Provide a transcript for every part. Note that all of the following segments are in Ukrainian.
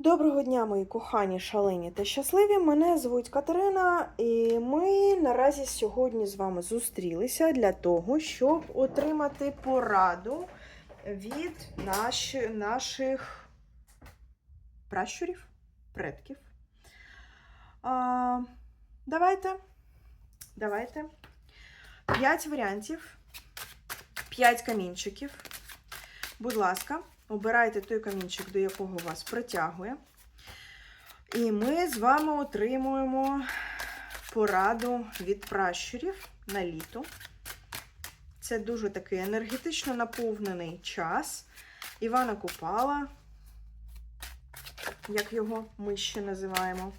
Доброго дня, мої кохані, шалені та щасливі. Мене звуть Катерина, і ми наразі сьогодні з вами зустрілися для того, щоб отримати пораду від наші, наших пращурів, предків. А, давайте. Давайте. П'ять варіантів, п'ять камінчиків. Будь ласка, обирайте той камінчик, до якого вас притягує. І ми з вами отримуємо пораду від пращурів на літо. Це дуже такий енергетично наповнений час. Івана Купала, як його ми ще називаємо.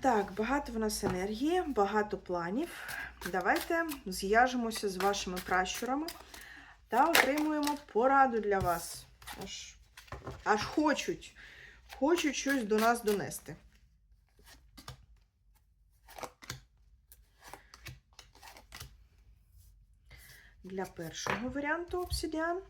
Так, багато в нас енергії, багато планів. Давайте зв'яжемося з вашими пращурами та отримуємо пораду для вас. Аж, аж хочуть, хочуть щось до нас донести. Для першого варіанту обсидіан.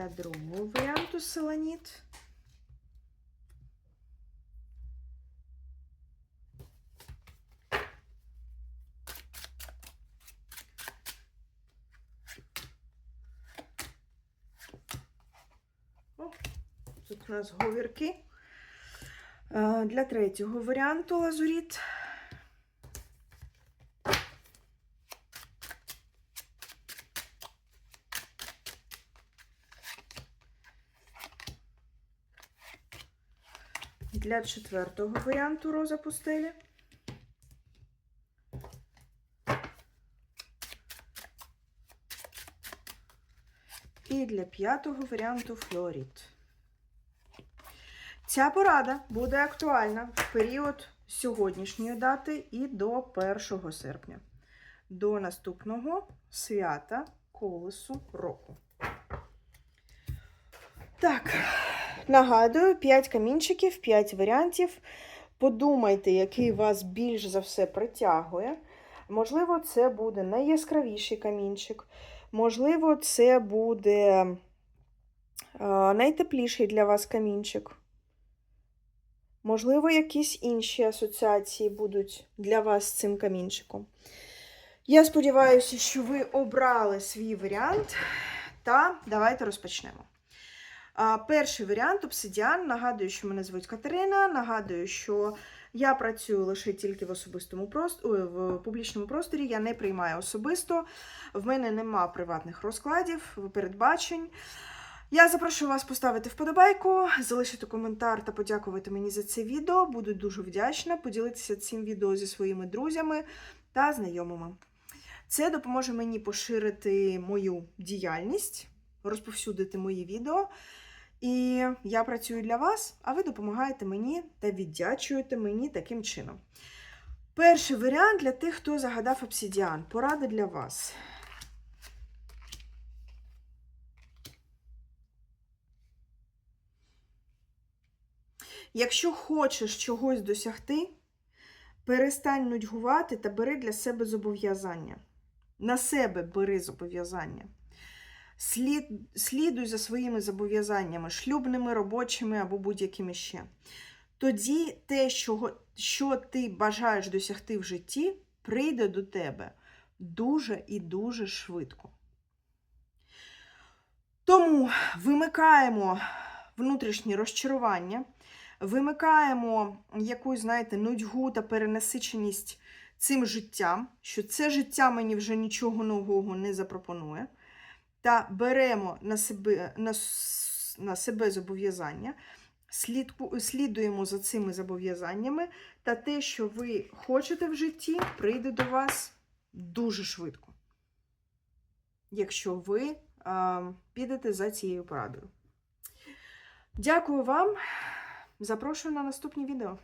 Для другого варіанту селеніт. О, тут у нас говірки. Е, Для третього варіанту лазуріт. Для четвертого варіанту роза пустелі. І для п'ятого варіанту флоріт. Ця порада буде актуальна в період сьогоднішньої дати і до 1 серпня, до наступного свята колесу року. Так, нагадую, 5 камінчиків, 5 варіантів. Подумайте, який вас більш за все притягує. Можливо, це буде найяскравіший камінчик. Можливо, це буде найтепліший для вас камінчик. Можливо, якісь інші асоціації будуть для вас з цим камінчиком. Я сподіваюся, що ви обрали свій варіант. Та давайте розпочнемо. Перший варіант обсидіан. Нагадую, що мене звуть Катерина. Нагадую, що я працюю лише тільки в особистому просторі, в публічному просторі. Я не приймаю особисто. В мене нема приватних розкладів, передбачень. Я запрошую вас поставити вподобайку, залишити коментар та подякувати мені за це відео. Буду дуже вдячна поділитися цим відео зі своїми друзями та знайомими. Це допоможе мені поширити мою діяльність, розповсюдити мої відео. І я працюю для вас, а ви допомагаєте мені та віддячуєте мені таким чином. Перший варіант для тих, хто загадав обсидіан. Поради для вас. Якщо хочеш чогось досягти, перестань нудьгувати та бери для себе зобов'язання. На себе бери зобов'язання. Слід, слідуй за своїми зобов'язаннями, шлюбними, робочими або будь-якими ще. Тоді те, що, що ти бажаєш досягти в житті, прийде до тебе дуже і дуже швидко. Тому вимикаємо внутрішні розчарування, вимикаємо якусь, знаєте, нудьгу та перенасиченість цим життям, що це життя мені вже нічого нового не запропонує та беремо на себе на, на себе зобов'язання, слідуємо за цими зобов'язаннями, та те, що ви хочете в житті, прийде до вас дуже швидко. Якщо ви а, підете за цією порадою. Дякую вам. Запрошую на наступні відео.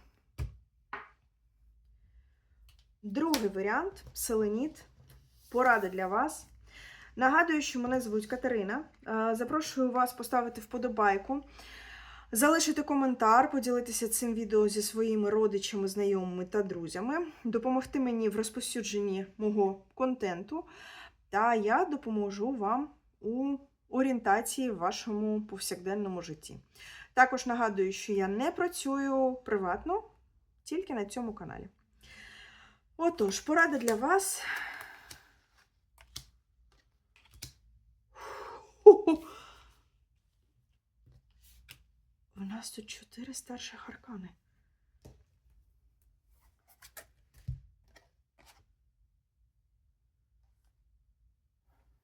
Другий варіант селеніт. Порада для вас. Нагадую, що мене звуть Катерина. Е, Запрошую вас поставити вподобайку, Залишити коментар, поділитися цим відео зі своїми родичами, знайомими та друзями, допомогти мені в розповсюдженні мого контенту, та я допоможу вам у орієнтації в вашому повсякденному житті. Також нагадую, що я не працюю приватно, тільки на цьому каналі. Отож, порада для вас. Ху-ху. У нас тут чотири старших аркани.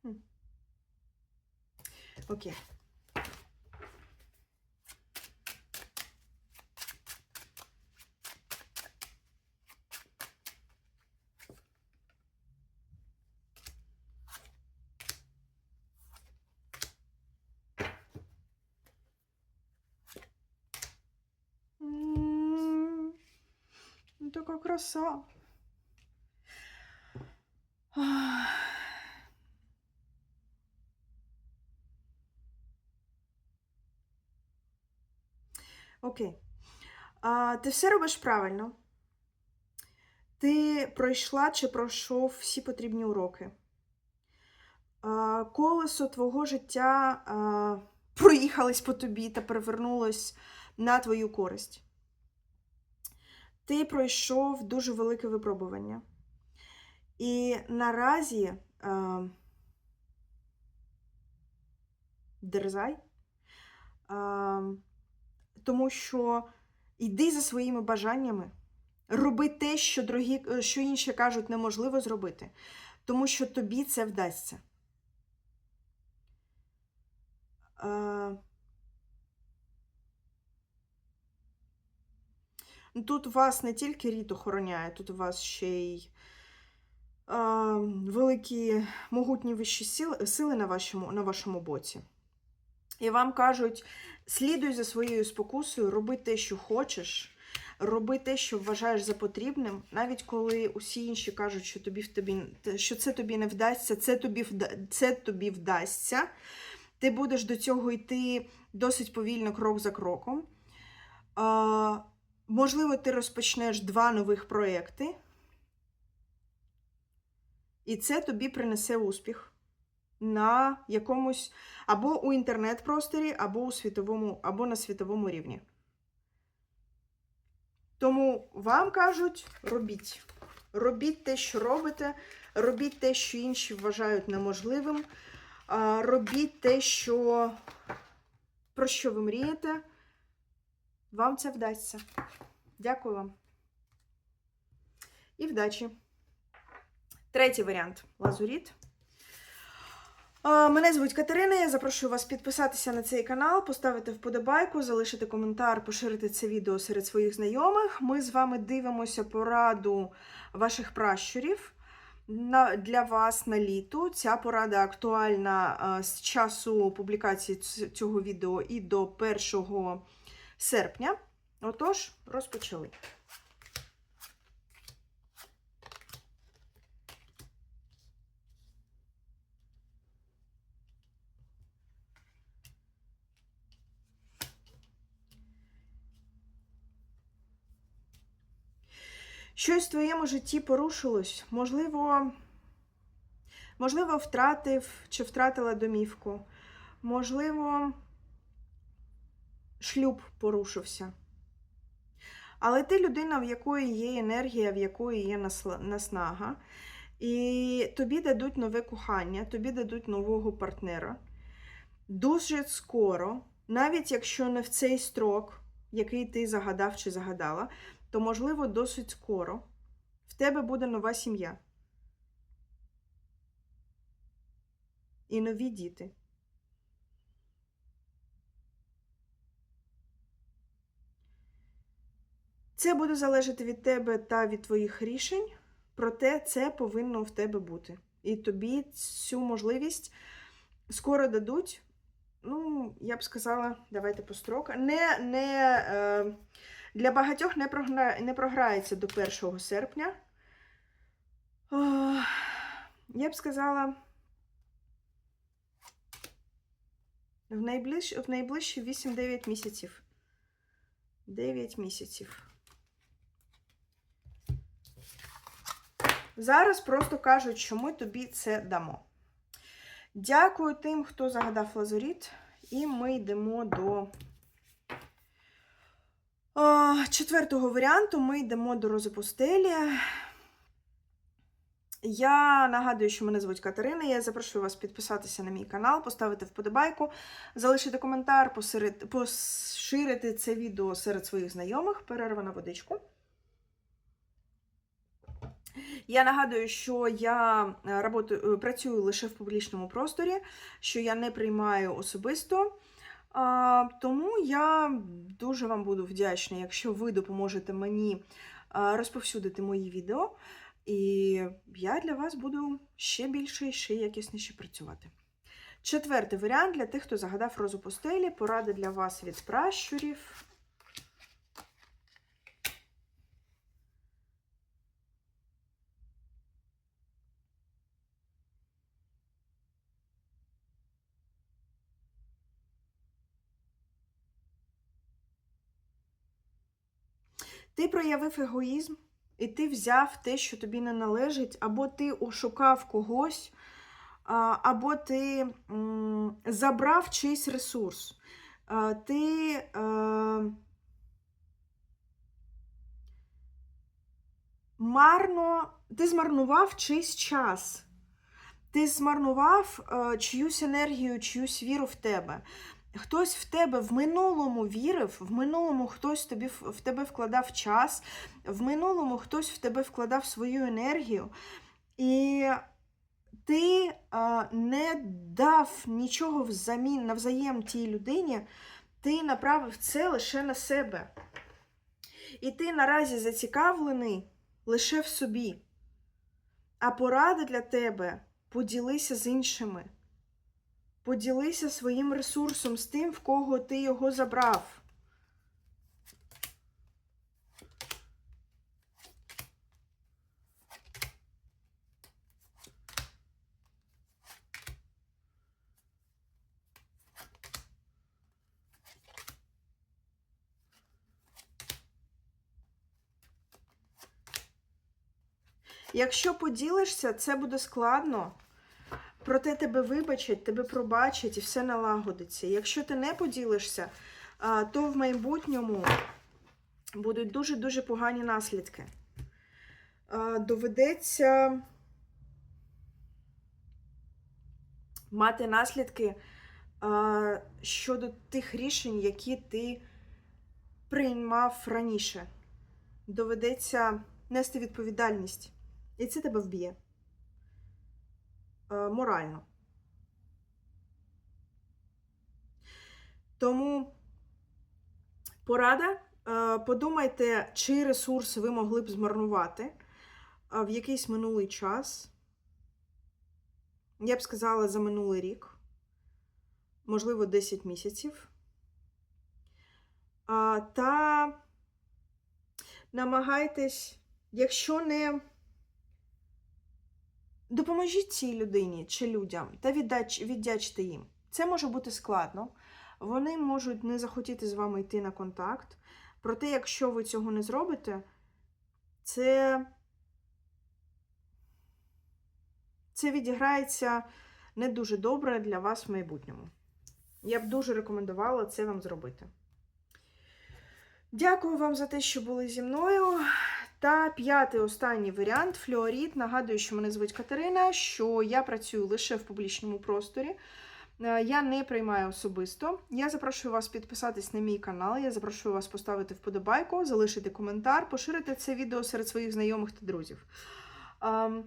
Хм. Окей. М, Ну, така Окей. А, ти все робиш правильно. Ти пройшла чи пройшов всі потрібні уроки. А, колесо твого життя а, проїхалось по тобі та перевернулось на твою користь. Ти пройшов дуже велике випробування. І наразі а, дерзай, а, тому що йди за своїми бажаннями, роби те, що, другі, що інші кажуть, неможливо зробити, тому що тобі це вдасться. А, Тут вас не тільки рід охороняє, тут у вас ще й а, великі могутні вищі сили, сили на, вашому, на вашому боці. І вам кажуть: слідуй за своєю спокусою, роби те, що хочеш, роби те, що вважаєш за потрібним, навіть коли усі інші кажуть, що, тобі, тобі, що це тобі не вдасться, це тобі, це тобі вдасться. Ти будеш до цього йти досить повільно, крок за кроком. Можливо, ти розпочнеш два нових проекти, і це тобі принесе успіх на якомусь або у інтернет-просторі, або у світовому, або на світовому рівні. Тому вам кажуть, робіть. Робіть те, що робите, робіть те, що інші вважають неможливим. Робіть те, що, про що ви мрієте. Вам це вдасться. Дякую вам. І вдачі. Третій варіант лазуріт. Мене звуть Катерина. Я запрошую вас підписатися на цей канал, поставити вподобайку, залишити коментар, поширити це відео серед своїх знайомих. Ми з вами дивимося пораду ваших пращурів для вас на літо. Ця порада актуальна з часу публікації цього відео і до 1 серпня. Отож, розпочали. Щось в твоєму житті порушилось, можливо, можливо, втратив чи втратила домівку, можливо, шлюб порушився. Але ти людина, в якої є енергія, в якої є наснага, і тобі дадуть нове кохання, тобі дадуть нового партнера. Дуже скоро, навіть якщо не в цей строк, який ти загадав чи загадала, то, можливо, досить скоро в тебе буде нова сім'я. І нові діти. Це буде залежати від тебе та від твоїх рішень, проте це повинно в тебе бути. І тобі цю можливість скоро дадуть. Ну, я б сказала, давайте по строкам. Не, не, е, для багатьох не, програ... не програється до 1 серпня. О, я б сказала, в найближчі, в найближчі 8-9 місяців. 9 місяців. Зараз просто кажуть, що ми тобі це дамо. Дякую тим, хто загадав лазуріт. І ми йдемо до а, четвертого варіанту. Ми йдемо до рози пустелі. Я нагадую, що мене звуть Катерина. Я запрошую вас підписатися на мій канал, поставити вподобайку, залишити коментар, посеред... поширити це відео серед своїх знайомих. Перерва на водичку. Я нагадую, що я е, работаю, працюю лише в публічному просторі, що я не приймаю особисто. Тому я дуже вам буду вдячна, якщо ви допоможете мені розповсюдити мої відео. І я для вас буду ще більше і ще якісніше працювати. Четвертий варіант для тих, хто загадав розу постелі, поради для вас від пращурів. Проявив егоїзм, і ти взяв те, що тобі не належить, або ти ошукав когось, або ти забрав чийсь ресурс. Ти е, марно, ти змарнував чийсь час. Ти змарнував е, чиюсь енергію, чиюсь віру в тебе. Хтось в тебе в минулому вірив, в минулому хтось тобі в тебе вкладав час, в минулому хтось в тебе вкладав свою енергію, і ти а, не дав нічого взамін навзаєм тій людині, ти направив це лише на себе. І ти наразі зацікавлений лише в собі. А порада для тебе поділися з іншими. Поділися своїм ресурсом з тим, в кого ти його забрав. Якщо поділишся, це буде складно. Проте тебе вибачать, тебе пробачать і все налагодиться. Якщо ти не поділишся, то в майбутньому будуть дуже-дуже погані наслідки. Доведеться мати наслідки щодо тих рішень, які ти приймав раніше. Доведеться нести відповідальність. І це тебе вб'є. Е, морально. Тому порада. Е, подумайте, чи ресурси ви могли б змарнувати е, в якийсь минулий час. Я б сказала, за минулий рік, можливо, 10 місяців. Та намагайтесь, якщо не Допоможіть цій людині чи людям та віддячте їм. Це може бути складно. Вони можуть не захотіти з вами йти на контакт. Проте, якщо ви цього не зробите, це це відіграється не дуже добре для вас в майбутньому. Я б дуже рекомендувала це вам зробити. Дякую вам за те, що були зі мною. Та п'ятий останній варіант флюоріт. Нагадую, що мене звуть Катерина, що я працюю лише в публічному просторі. Е, я не приймаю особисто. Я запрошую вас підписатись на мій канал. Я запрошую вас поставити вподобайку, залишити коментар, поширити це відео серед своїх знайомих та друзів. Ем,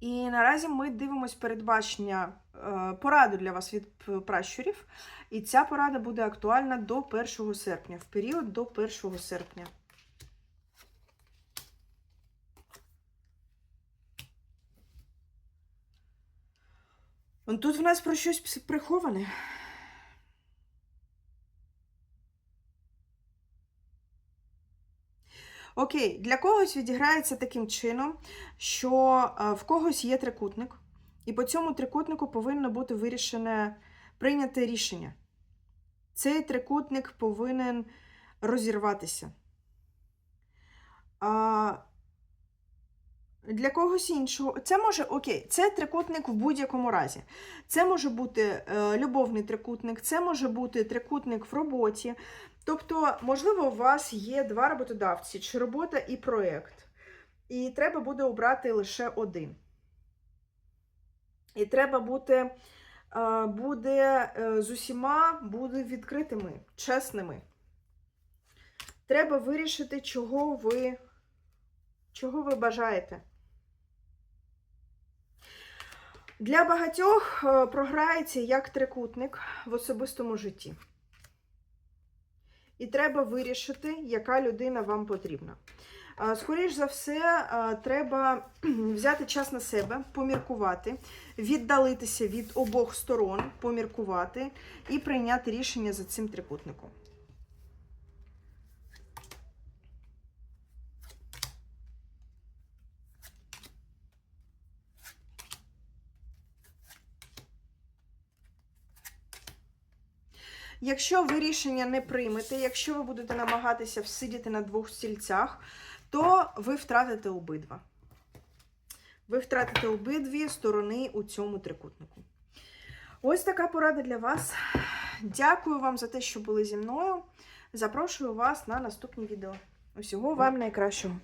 і наразі ми дивимось передбачення е, пораду для вас від пращурів. І ця порада буде актуальна до 1 серпня, в період до 1 серпня. Тут в нас про щось приховане. Окей, для когось відіграється таким чином, що е, в когось є трикутник, і по цьому трикутнику повинно бути вирішене прийняте рішення. Цей трикутник повинен розірватися. Для когось іншого, це може окей, це трикутник в будь-якому разі. Це може бути е, любовний трикутник, це може бути трикутник в роботі. Тобто, можливо, у вас є два роботодавці, чи робота і проєкт. І треба буде обрати лише один. І треба бути, е, буде е, з усіма буде відкритими, чесними. Треба вирішити, чого ви, чого ви бажаєте. Для багатьох е, програється як трикутник в особистому житті. І треба вирішити, яка людина вам потрібна. Е, Скоріш за все, е, треба взяти час на себе, поміркувати, віддалитися від обох сторон, поміркувати і прийняти рішення за цим трикутником. Якщо ви рішення не приймете, якщо ви будете намагатися всидіти на двох стільцях, то ви втратите обидва. Ви втратите обидві сторони у цьому трикутнику. Ось така порада для вас. Дякую вам за те, що були зі мною. Запрошую вас на наступні відео. Усього вам найкращого.